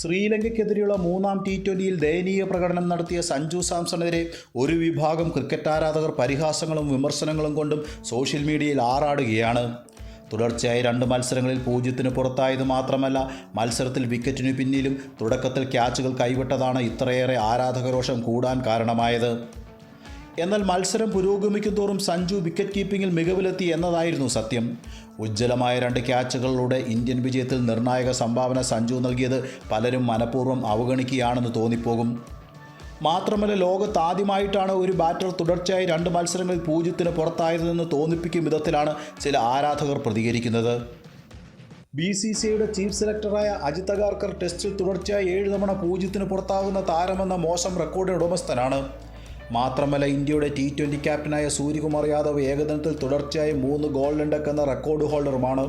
ശ്രീലങ്കയ്ക്കെതിരെയുള്ള മൂന്നാം ടി ട്വന്റിയിൽ ദയനീയ പ്രകടനം നടത്തിയ സഞ്ജു സാംസണെതിരെ ഒരു വിഭാഗം ക്രിക്കറ്റ് ആരാധകർ പരിഹാസങ്ങളും വിമർശനങ്ങളും കൊണ്ടും സോഷ്യൽ മീഡിയയിൽ ആറാടുകയാണ്. തുടർച്ചയായി രണ്ട് മത്സരങ്ങളിൽ പൂജ്യത്തിന് പുറത്തായത് മാത്രമല്ല മത്സരത്തിൽ വിക്കറ്റിന് പിന്നിലും തുടക്കത്തിൽ ക്യാച്ചുകൾ കൈവിട്ടതാണ് ഇത്രയേറെ ആരാധകരോഷം കൂടാൻ കാരണമായത്. എന്നാൽ മത്സരം പുരോഗമിക്കും തോറും സഞ്ജു വിക്കറ്റ് കീപ്പിംഗിൽ മികവിലെത്തി എന്നതായിരുന്നു സത്യം. ഉജ്ജ്വലമായ രണ്ട് ക്യാച്ചുകളിലൂടെ ഇന്ത്യൻ വിജയത്തിൽ നിർണായക സംഭാവന സഞ്ജു നൽകിയത് പലരും മനഃപൂർവം അവഗണിക്കുകയാണെന്ന് തോന്നിപ്പോകും. മാത്രമല്ല ലോകത്ത് ആദ്യമായിട്ടാണ് ഒരു ബാറ്റർ തുടർച്ചയായി രണ്ട് മത്സരങ്ങളിൽ പൂജ്യത്തിന് പുറത്തായതെന്ന് തോന്നിപ്പിക്കും വിധത്തിലാണ് ചില ആരാധകർ പ്രതികരിക്കുന്നത്. ബി സി സിയുടെ ചീഫ് സെലക്ടറായ അജിത് അഗാർക്കർ ടെസ്റ്റിൽ തുടർച്ചയായി ഏഴ് തവണ പൂജ്യത്തിന് പുറത്താകുന്ന താരമെന്ന മോശം റെക്കോർഡിന് ഉടമസ്ഥനാണ്. മാത്രമല്ല ഇന്ത്യയുടെ ടി ട്വന്റി ക്യാപ്റ്റനായ സൂര്യകുമാർ യാദവ് ഏകദിനത്തിൽ തുടർച്ചയായി മൂന്ന് ഗോൾഡൻ ഉണ്ടക്കുന്ന റെക്കോർഡ് ഹോൾഡറുമാണ്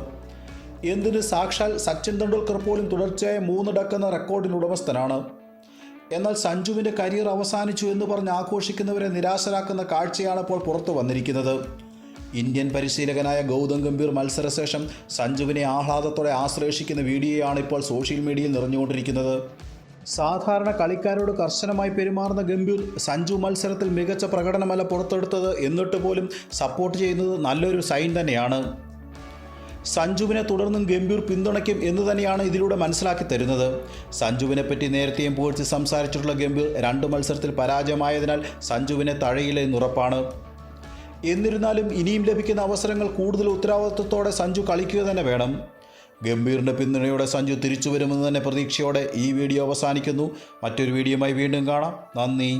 എന്തിന് സാക്ഷാൽ സച്ചിൻ തെണ്ടുൽക്കർ പോലും തുടർച്ചയായി മൂന്ന് ഡക്ക് എന്ന റെക്കോർഡിന് ഉടമസ്ഥനാണ്? എന്നാൽ സഞ്ജുവിന്റെ കരിയർ അവസാനിച്ചു എന്ന് പറഞ്ഞ് ആഘോഷിക്കുന്നവരെ നിരാശരാക്കുന്ന കാഴ്ചയാണ് ഇപ്പോൾ പുറത്തു വന്നിരിക്കുന്നത്. ഇന്ത്യൻ പരിശീലകനായ ഗൗതം ഗംഭീർ മത്സരശേഷം സഞ്ജുവിനെ ആഹ്ലാദത്തോടെ ആശ്ലേഷിക്കുന്ന വീഡിയോയാണ് ഇപ്പോൾ സോഷ്യൽ മീഡിയയിൽ നിറഞ്ഞുകൊണ്ടിരിക്കുന്നത്. സാധാരണ കളിക്കാരോട് കർശനമായി പെരുമാറുന്ന ഗംഭീർ സഞ്ജു മത്സരത്തിൽ മികച്ച പ്രകടനമല്ല പുറത്തെടുത്തത് എന്നിട്ട് പോലും സപ്പോർട്ട് ചെയ്യുന്നത് നല്ലൊരു സൈൻ തന്നെയാണ്. സഞ്ജുവിനെ തുടർന്നും ഗംഭീർ പിന്തുണയ്ക്കും എന്ന് തന്നെയാണ് ഇതിലൂടെ മനസ്സിലാക്കി തരുന്നത്. സഞ്ജുവിനെ പറ്റി നേരത്തെയും പൂഴ്ച സംസാരിച്ചിട്ടുള്ള ഗംഭീർ രണ്ട് മത്സരത്തിൽ പരാജയമായതിനാൽ സഞ്ജുവിനെ തഴയില്ല എന്നുറപ്പാണ് എന്നിരുന്നാലും ഇനിയും ലഭിക്കുന്ന അവസരങ്ങൾ കൂടുതൽ ഉത്തരവാദിത്വത്തോടെ സഞ്ജു കളിക്കുക തന്നെ വേണം. ഗംഭീറിന്റെ പിന്തുണയോടെ സഞ്ജു തിരിച്ചു വരുമെന്ന് തന്നെ പ്രതീക്ഷയോടെ ഈ വീഡിയോ അവസാനിക്കുന്നു. മറ്റൊരു വീഡിയോയുമായി വീണ്ടും കാണാം. നന്ദി.